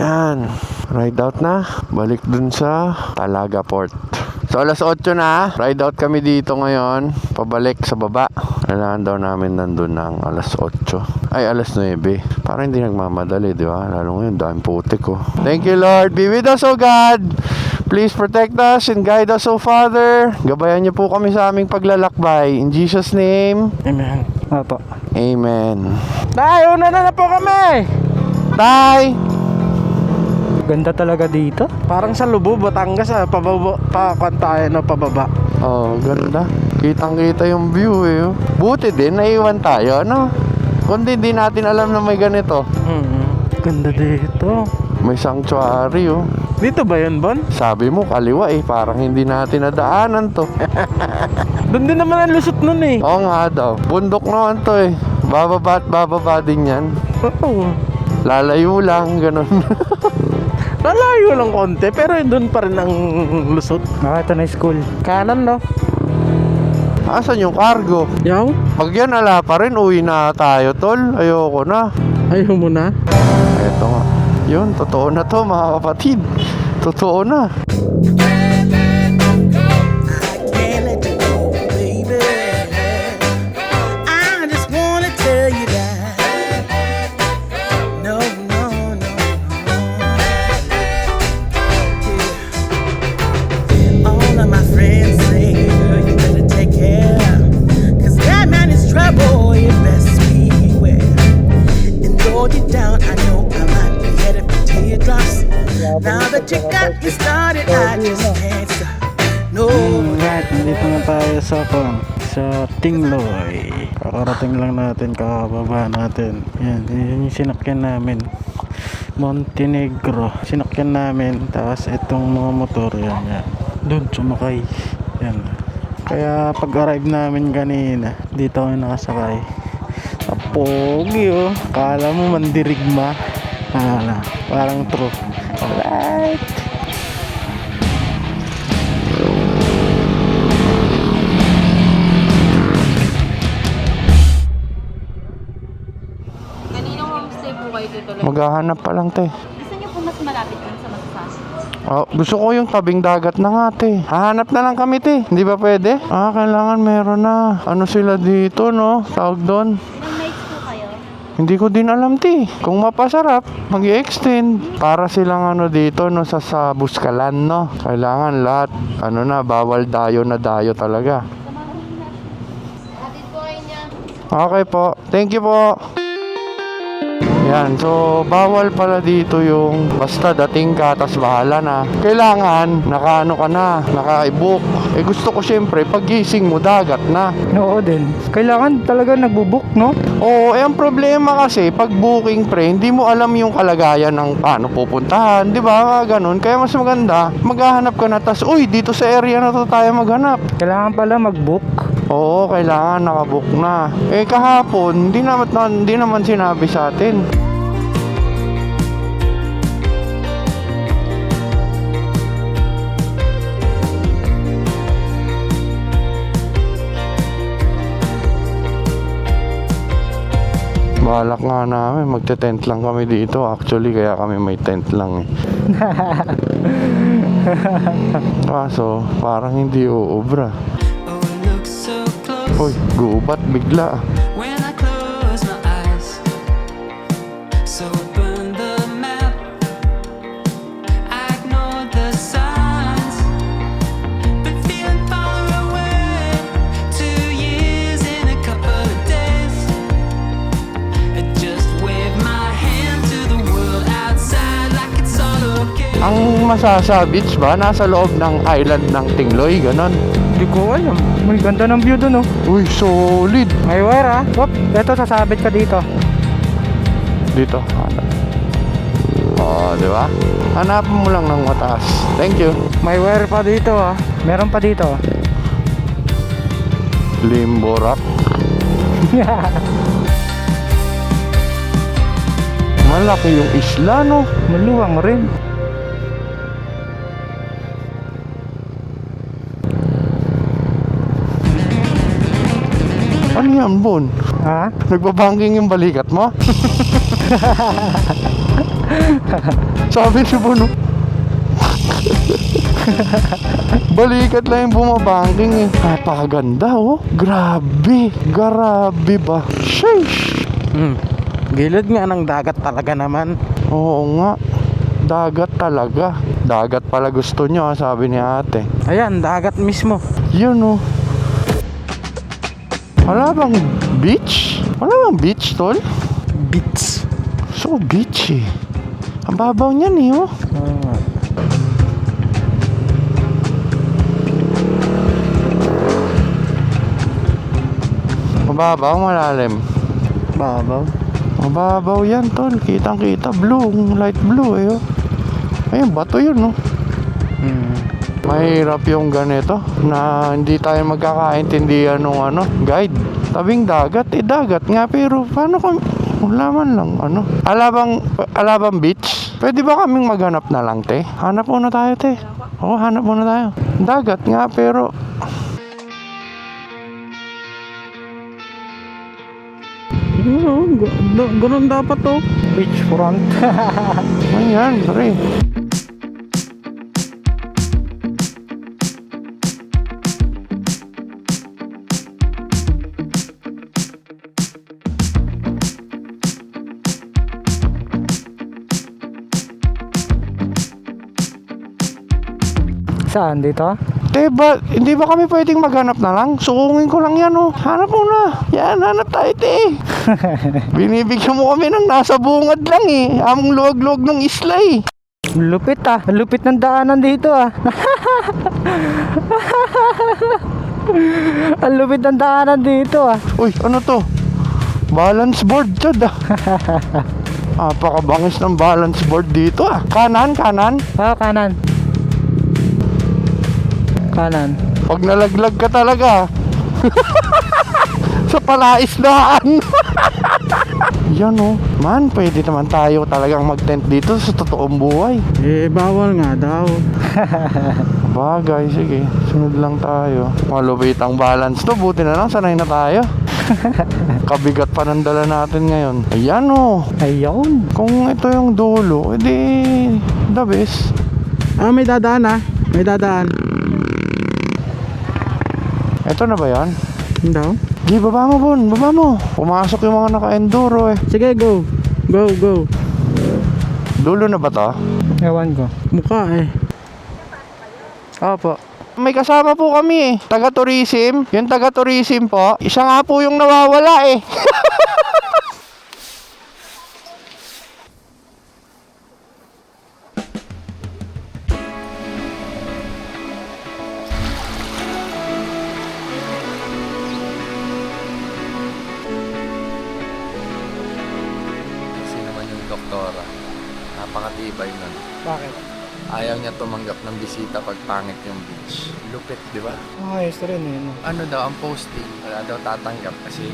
Yan. Ride out na. Balik dun sa Talaga Port. So alas 8 na. Ride out kami dito ngayon. Pabalik sa baba. Kailangan daw namin nandun ng alas 8. Ay, alas 9. Para hindi nagmamadali, di ba? Lalo ngayon, dahil putik ko. Thank you, Lord. Be with us, O God. Please protect us and guide us, O Father. Gabayan niyo po kami sa aming paglalakbay. In Jesus' name, Amen. Opo. Amen. Tay, una na na po kami! Tay! Ganda talaga dito. Parang sa Lubo, Batangas ah. Pababa, pa, tayo na pababa. Oh, ganda. Kitang-kita yung view eh. oh. Buti din, naiwan tayo, no? Kundi di natin alam na may ganito. Hmm. Ganda dito. May sanctuary, oh. Dito ba yun, Bon? Sabi mo, kaliwa eh. Parang hindi natin nadaanan to. Doon din naman ang lusot nun eh. Oo nga daw. Bundok naman to eh. Bababa at bababa din yan. Oo. Lalayo lang, ganun. Lalayo lang konti, pero doon pa rin ang lusot. Ah, ito na school. Kanan, no? Asan yung cargo? Yaw? Pag yan ala pa rin, uwi na tayo, tol. Ayoko na. Ayaw mo na? Eto nga. Yun, totoo na to mga kapatid. Totoo na. Though deep down, I know I might be headed for teardrops. Now that you got me started, I just can't stop. No. Right, nandito na tayo sa kung sa Tingloy. Kakarating lang natin, kakababa natin. Yan, yun yung sinakyan namin. Montenegro. Sinakyan namin, tapos itong mga motor, yan, yan. Doon, sumakay. Yan. Kaya pag-arrive namin kanina, dito ako nakasakay. Pogi oh. Kala mo mandirigma. Kala, parang true. Alright. Maghahanap pa lang, te. Gusto niyo po mas malapit dun sa masasabi? Oh, gusto ko yung tabing dagat na nga, te. Hahanap na lang kami, te. Hindi ba pwede? Ah, kailangan meron na. Ano sila dito, no? Tawag doon. Ilang nights po kayo? Hindi ko din alam, te. Kung mapasarap, mag extend Para silang ano dito, no, sa, sa Buskalan, no? Kailangan lahat, ano na, bawal dayo na dayo talaga. Okay po. Thank you po. Yan, so bawal pala dito yung basta dating ka tas bahala na. Kailangan nakaano ka na, naka-book. Eh gusto ko syempre paggising mo dagat na. Oo din. Kailangan talaga nagbubook, no? Oo, eh ang problema kasi pag booking pre, hindi mo alam yung kalagayan ng paano pupuntahan, 'di ba? Ganun. Kaya mas maganda, maghahanap ka na tas uy, dito sa area na to tayo maghanap. Kailangan pala magbook. Oo, kailangan nakabook na. Eh kahapon, hindi naman hindi naman sinabi sa atin. Balak nga namin, magte-tent lang kami dito. Actually, kaya kami may tent lang eh. Kaso, parang hindi uubra. Oh, Uy, gubat bigla. Ang Masasa Beach ba? Nasa loob ng island ng Tingloy, ganon. Hindi ko alam. May ganda ng view dun, oh. Uy, solid. May wire, ah. Wop, eto, sasabit ka dito. Dito. Oo, di ba? Hanapan mo lang ng mataas. Thank you. May wire pa dito, ah. Meron pa dito. Limbo Rock. Malaki yung isla, no? Maluwang rin. Yan, Bon? Ha? Nagbabanking yung balikat mo? Sabi ni Bono. Balikat lang yung bumabangking eh. Napakaganda oh. Grabe. Grabe ba? Sheesh. Hmm. Gilid nga ng dagat talaga naman. Oo nga. Dagat talaga. Dagat pala gusto nyo ah, sabi ni ate. Ayan, dagat mismo. Yun oh. Wala bang beach? Wala bang beach tol? Beach. So beachy. Ang babaw niyan eh oh. Ah. Mababaw, malalim. Babaw. Mababaw yan tol. Kitang kita. Blue. Light blue eh oh. Ayun, bato yun oh. Hmm. Mahirap yung ganito na hindi tayo magkakaintindihan ng ano, guide. Tabing dagat, eh dagat nga pero paano kung wala man lang ano. Alabang Alabang Beach. Pwede ba kaming maghanap na lang, te? Hanap muna tayo, te. Oo, hanap muna tayo. Dagat nga pero Oo, ga- ganun dapat to. Beachfront. ayan, pre. Saan? Dito? Ba, hindi ba kami pwedeng maghanap na lang? Sukungin ko lang yan, oh. Hanap muna. Yan, hanap tayo, te. Binibigyan mo kami ng nasa bungad lang, eh. Among luwag-luwag ng isla, eh. Lupit ah. Ang Lupit ng daanan dito ah. Ang lupit ng daanan dito ah. Uy, ano to? Balance board, chad, ah. Napakabangis ng balance board dito, ah. Kanan, kanan. Ah, kanan. Kanan. Pag nalaglag ka talaga. sa palaisdaan. Yan oh. Man, pwede naman tayo talagang mag-tent dito sa totoong buhay. Eh, bawal nga daw. Bagay, sige. Sunod lang tayo. Malupit ang balance to. Buti na lang, sanay na tayo. Kabigat pa ng dala natin ngayon. Ayan oh. Ayun. Kung ito yung dulo, edi the best. Ah, may dadaan ah. May dadaan. Ito na ba yan? Hindi. Di, baba mo, Bon. Baba mo. Pumasok yung mga naka-enduro eh. Sige, go. Go, go. Dulo na ba to? Ewan ko. Mukha eh. Opo. May kasama po kami eh. Taga-tourism. Yung taga-tourism po, isa nga po yung nawawala eh. niya tumanggap ng bisita pag pangit yung beach. Lupit, di ba? Ayos rin eh. no? ano daw ang posting, wala daw tatanggap kasi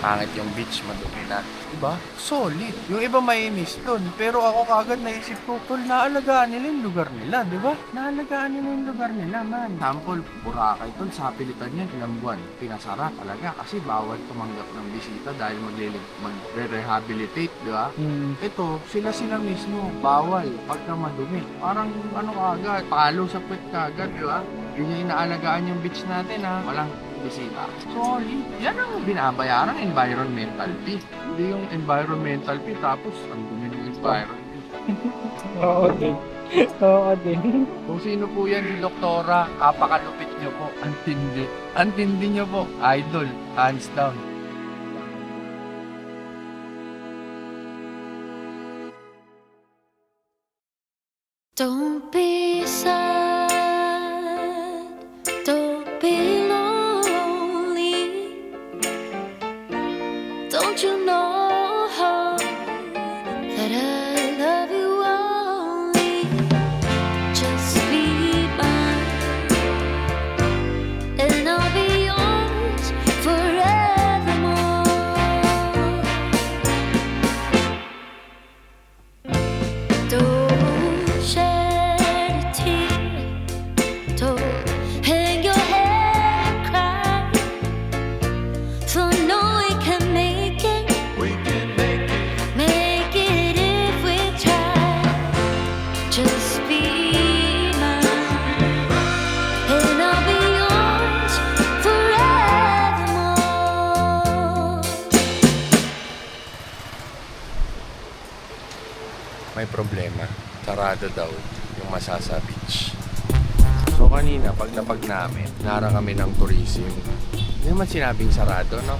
pangit yung beach, madumi na. Diba? Solid. Yung iba mainis dun. Pero ako kagad naisip ko, tol, naalagaan nila yung lugar nila, di ba? Naalagaan nila yung lugar nila, man. Sample, Boracay, tol, sa pilitan niya, ilang buwan. Pinasara talaga kasi bawal tumanggap ng bisita dahil maglilig, magre-rehabilitate, di ba? Hmm. Ito, sila sila mismo, bawal pagka madumi. Parang ano kagad, palo sa puwet kagad, di ba? Yun yung inaalagaan yung beach natin ha, walang bisita. Solid. Yan ang binabayaran environmental fee. Hindi yung environmental fee tapos ang dumi ng environment. Oo din. Oo din. Kung sino po yan, si Doktora, kapakalupit nyo po. Ang tindi. Ang tindi nyo po. Idol, hands down. Sarado daw yung Masasa Beach. So kanina, paglapag namin, narang kami ng tourism. Hindi naman sinabing sarado, no?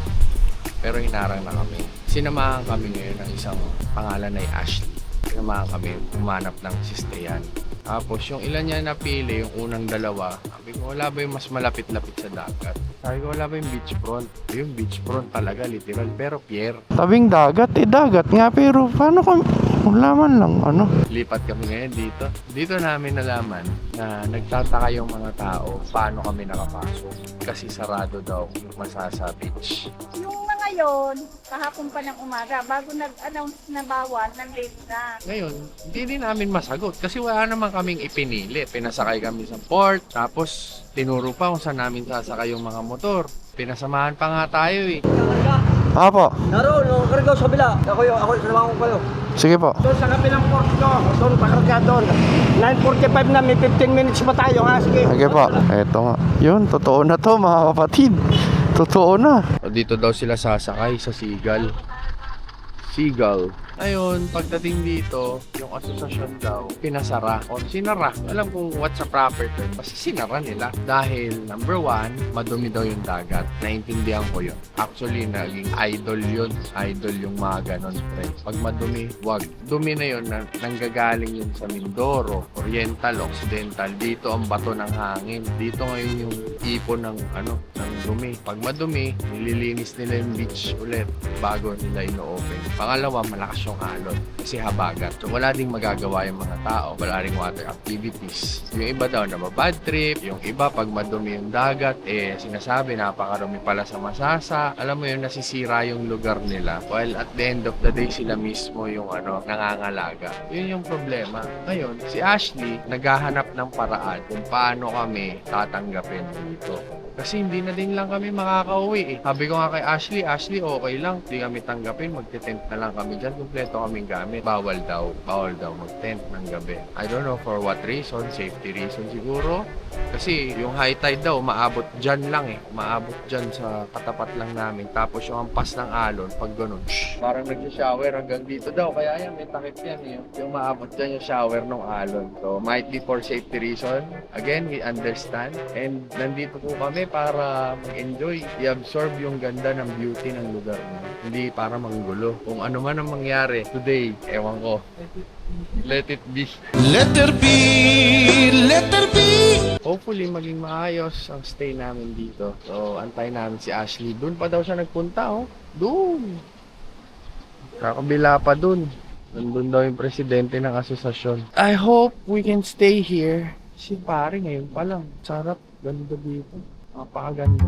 Pero hinarang na kami. Sinamahan kami ngayon ng isang pangalan ay Ashley. Sinamahan kami, humanap ng sistayan. Tapos yung ilan niya napili, yung unang dalawa, sabi ko, wala ba yung mas malapit-lapit sa dagat? Sabi ko, wala ba yung beachfront? Yung beachfront talaga, literal, pero pier. Tabing dagat, eh dagat nga pero paano kung wala man lang ano? Lipat kami ngayon dito. Dito namin nalaman na nagtataka yung mga tao paano kami nakapasok. Kasi sarado daw yung Masasa Beach. Yung mga yon, kahapon pa ng umaga, bago nag-announce na bawal, nang-late na. Ngayon, hindi din namin masagot kasi wala naman kaming ipinili. Pinasakay kami sa port, tapos tinuro pa kung saan namin sasakay yung mga motor. Pinasamahan pa nga tayo eh. Apo, Naroon, no, kargaw sa kabila. Ako yung, ako, sinamangan ko kayo. Sige po. Doon sa kabilang port ko, doon, pakarga doon. 9.45 na, may 15 minutes pa tayo, ha? Sige. Sige po. Eto nga. Yun, totoo na to mga kapatid. Totoo na. Dito daw sila sasakay sa Seagull. Seagull. Ayun, pagdating dito, yung asosasyon daw, pinasara o sinara. Alam kong what's a proper term, basta sinara nila. Dahil, number one, madumi daw yung dagat. Naintindihan ko yun. Actually, naging idol yun. Idol yung mga ganon, pre. Pag madumi, wag. Dumi na yun, na, nanggagaling yun sa Mindoro, Oriental, Occidental. Dito ang bato ng hangin. Dito ngayon yung ipon ng, ano, ng dumi. Pag madumi, nililinis nila yung beach ulit bago nila ino-open. Pangalawa, malakas yung alon kasi habagat. So wala ding magagawa yung mga tao. Wala ring water activities. Yung iba daw na bad trip. Yung iba pag madumi yung dagat, eh sinasabi napakarumi pala sa masasa. Alam mo yun, nasisira yung lugar nila. While at the end of the day, sila mismo yung ano, nangangalaga. Yun yung problema. Ngayon, si Ashley naghahanap ng paraan kung paano kami tatanggapin dito. Kasi hindi na din lang kami makakauwi eh. Sabi ko nga kay Ashley, Ashley okay lang, hindi kami tanggapin, magte-tent na lang kami dyan, kumpleto kaming gamit. Bawal daw, bawal daw mag-tent ng gabi. I don't know for what reason, safety reason siguro. Kasi yung high tide daw, maabot dyan lang eh. Maabot dyan sa katapat lang namin. Tapos yung ampas ng alon, pag ganun, shh, parang nag-shower hanggang dito daw. Kaya yan, may takip yan eh. Yung maabot dyan yung shower ng alon. So, might be for safety reason. Again, we understand. And nandito po kami para mag-enjoy, i-absorb yung ganda ng beauty ng lugar mo. Hindi para manggulo. Kung ano man ang mangyari today, ewan ko. Let it be. Letter B, letter B. Hopefully, maging maayos ang stay namin dito. So, antay namin si Ashley. Doon pa daw siya nagpunta, oh. Doon. Kakabila pa doon. Nandun daw yung presidente ng asosasyon. I hope we can stay here. Si pare ngayon pa lang. Sarap. Ganda dito. Napakaganda.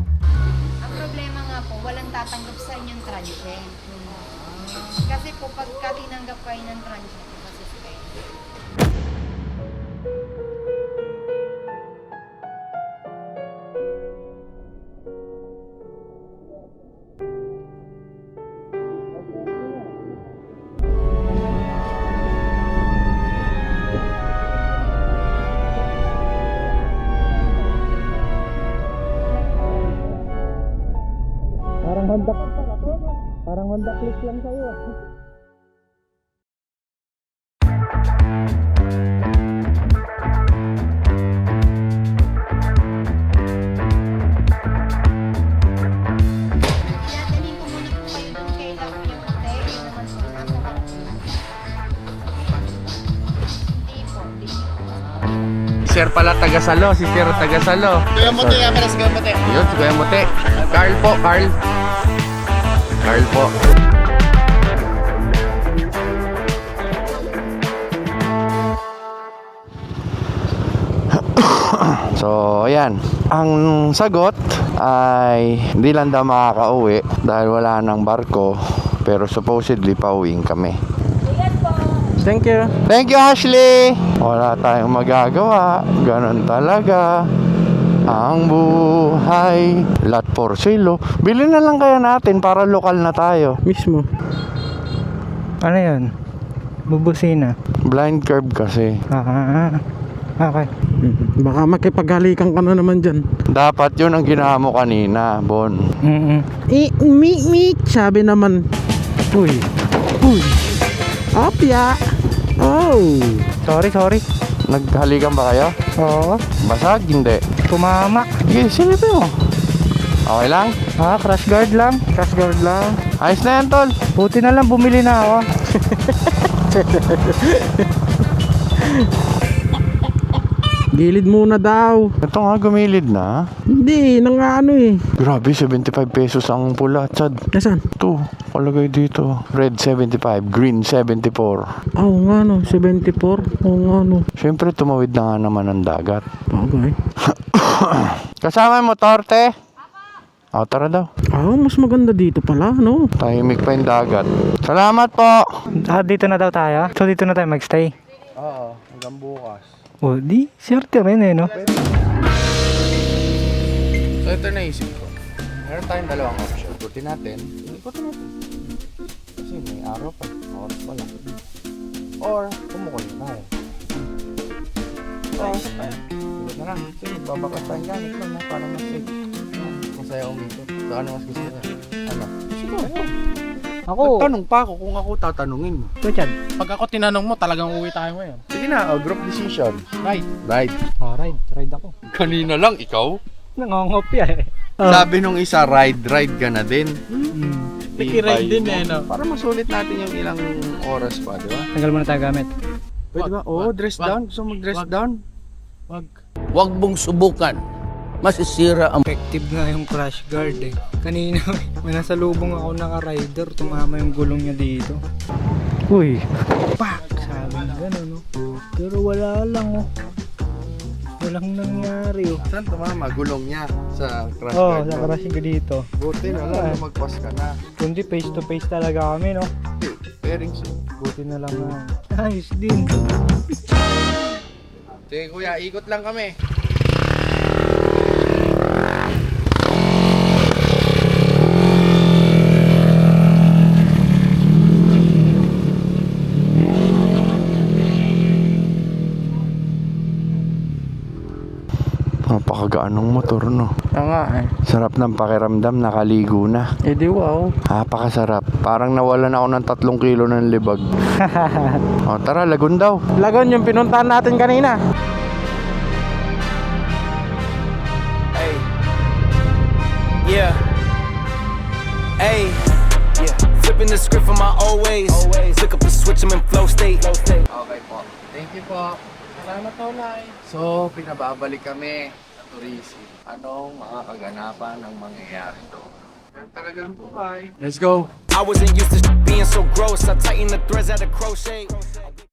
Ang problema nga po, walang tatanggap sa inyong transient. Kasi po, pagka tinanggap kayo ng transient, kasi kayo. Sir pala tagasalo. Si Sir tagasalo. Kuya Mote, Amaras Kuya Mote. Yun, si Kuya Mote. Carl po, Carl. Carl po. So, ayan. Ang sagot ay hindi lang daw makakauwi dahil wala ng barko. Pero supposedly pauwiin kami. Thank you. Thank you, Ashley! Wala tayong magagawa. Ganon talaga. Ang buhay. Lot for sale. oh. Bili na lang kaya natin para lokal na tayo. Mismo. Ano yan? Bubusina. Blind curve kasi. Ah, okay. Baka makipaghalikan ka na naman dyan. Dapat yun ang ginawa mo kanina, Bon. Mm I, mi, mi, sabi naman. Uy. Uy, apya. Oh! Sorry, sorry. Naghalikan ba kayo? Oo. Basag? Hindi. Tumama. Sige, silipin mo. Okay lang? Ah, crash guard lang. Crash guard lang. Ayos na yan, tol. Buti na lang bumili na ako. Gilid muna daw. Ito nga, gumilid na. Hindi, nang ano eh. Grabe, 75 pesos ang pula, Chad. Nasaan? Ito, palagay dito. Red 75, green 74. Oo nga no, 74. Oo nga no. Siyempre, tumawid na nga naman ang dagat. Bagay. Kasama yung motor, te? O, tara daw. Ah, mas maganda dito pala, no? Tahimik pa yung dagat. Salamat po! Ah, dito na daw tayo? So dito na tayo magstay? Oo, hanggang bukas. O, di, swerte rin eh, no? So, ito naisip ko. Meron tayong dalawang option. Ikutin natin. Ikutin natin. Kasi may araw pa. Oras pa lang. Or, kumukul na tayo. So, ikot na lang. Sige, babakas tayong gamit lang na para mas safe. Masaya umikot. So, ano mas gusto niya? Ano? Sige, ayun. Ako, Tanong pa ako kung ako tatanungin mo. Kuchad. Pag ako tinanong mo, talagang uwi tayo ngayon. Sige na, oh, group decision. Right. Right. Oh, ride. Ride ako. Kanina lang, ikaw? Nangongopya eh. Sabi nung isa, ride, ride ka na din. Naki-ride din eh, no? Para masulit natin yung ilang oras pa, di ba? Tagal mo na tayo gamit. Pwede ba? Oo, oh, dress wag, down. Gusto mo mag-dress wag. down? Wag. Huwag mong subukan. Masisira ang Effective nga yung crash guard eh. Kanina may nasa lubong ako naka-rider, tumama yung gulong niya dito. Uy! Pak! Sabi na gano'n no. Pero wala lang oh. Walang nangyari oh. Saan tumama? Gulong niya sa crash Oh, guard sa mo. crash ko dito. Buti na lang, lumagpas ka na. Kundi face to face talaga kami no. Bearings. eh. Buti na lang na. Ayos din. Sige kuya, ikot lang kami. Napakagaan ng motor, no? Oo nga eh. Sarap ng pakiramdam, nakaligo na. Eh di wow. Napakasarap. Parang nawalan ako ng tatlong kilo ng libag. o, tara, lagun daw. Lagon yung pinuntahan natin kanina. Hey. Yeah. Hey. Yeah. Flipping the script from my old ways. Look up the switch, I'm in flow state. Okay po. Thank you po. Salamat Nay. So, pinababalik kami tourism. Anong mga kaganapan ang mangyayari doon? Yan talagang buhay. Let's go. I wasn't used to being so gross. I tightened the threads at a crochet.